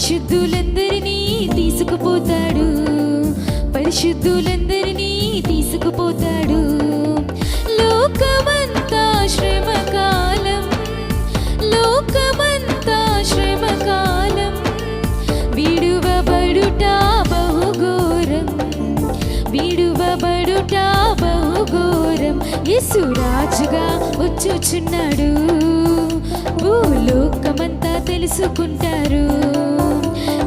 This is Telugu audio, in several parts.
పరిశుద్ధులందరినీ తీసుకుపోతాడు. పరిశుద్ధులందరినీ తీసుకుపోతాడు. లోకమంతా శ్రమకాలం లోకమంతా శ్రమకాలం విడువబడుట బహుఘోరం విడువబడుట బహుఘోరం. యేసు రాజుగా వచ్చుచున్నాడు. భూలోకమంతా తెలుసుకుంటారు.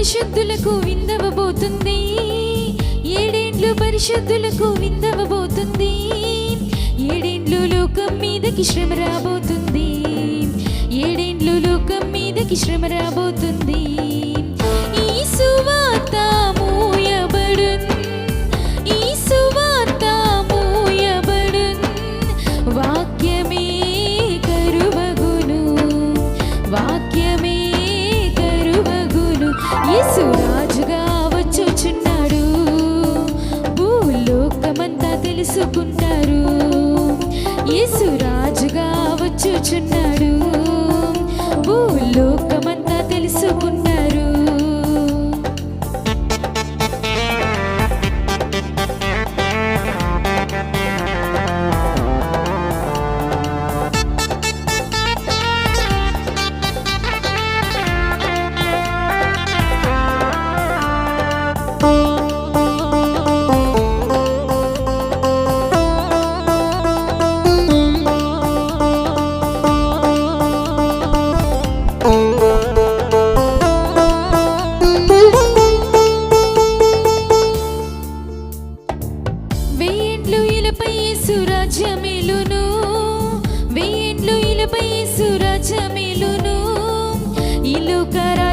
పరిశుద్ధులకు విందవబోతుంది. ఏడేండ్లు పరిశుద్ధులకు విందవబోతుంది. ఏడేండ్లు లోకం మీదకి శ్రమ రాబోతుంది. ఏడేండ్లు లోకం మీదకి శ్రమ రాబోతుంది. ఈ సువార్త వచ్చుచున్నాడు భూలోకమంతా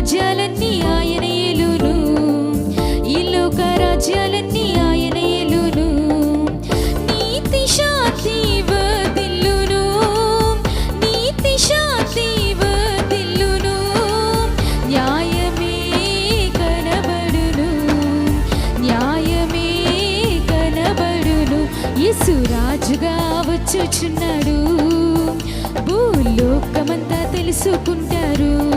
రాజ్యాలన్నీ ఆయన ఏలును. ఈ లోక రాజ్యాలన్నీ ఆయన ఏలును. నీతి శాంతి వదిల్లును నీతి శాంతి వదిల్లును న్యాయమే కనబడును. న్యాయమే కనబడును. యేసు రాజుగా వచ్చుచున్నాడు. భూలోకమంతా తెలుసుకుంటారు.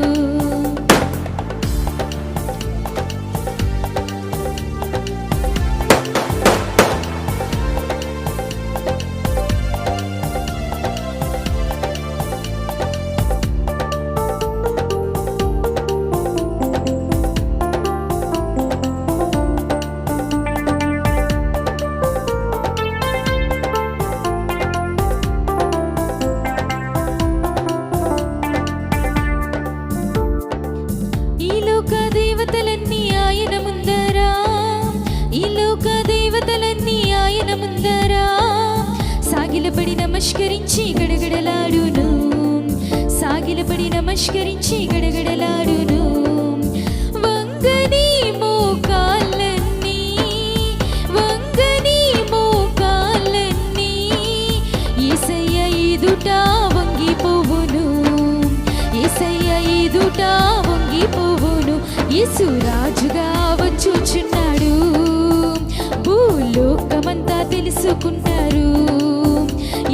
సాగిలపడి నమస్కరించి గడగడలాడును. సాగిలపడి నమస్కరించి గడగడలాడును. వంగని మోకాళ్ళన్నీ వంగని మోకాళ్ళన్నీ ఏసయ్య ఎదుట వంగిపోవును. ఏసయ్య ఎదుట వంగిపోవును. యేసు రాజుగా వచ్చుచున్నాడు. భూలోకమంతా తెలుసుకుంటారు.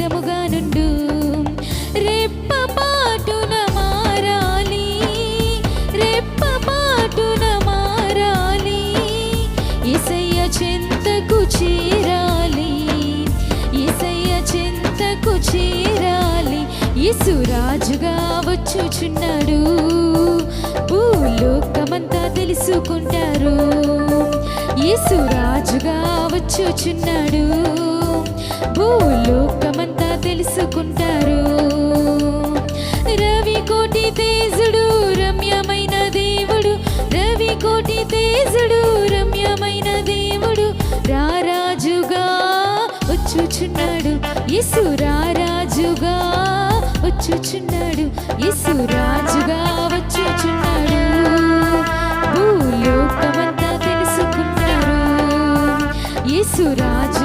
సిద్ధముగా నుండు రెప్ప పాటున మారాలి. రెప్ప పాటున మారాలి. ఇసయ్య చెంతకు చేరాలి. ఇసయ్య చెంతకు చేరాలి. యేసు రాజుగా వచ్చుచున్నాడు. భూలోకమంతా తెలుసుకుంటారు. యేసు రాజుగా వచ్చుచున్నాడు. భూలోకమంతా తెలుసుకుంటారు. రవి కోటి తేజుడు రమ్యమైన దేవుడు. రవి కోటి తేజుడు రమ్యమైన దేవుడు. రారాజుగా వచ్చుచున్నాడు. ఇసు రారాజుగా వచ్చుచున్నాడు. ఇసు రాజుగా వచ్చుచున్నాడు. భూలోకమంతా తెలుసుకున్నారు ఇసు రాజు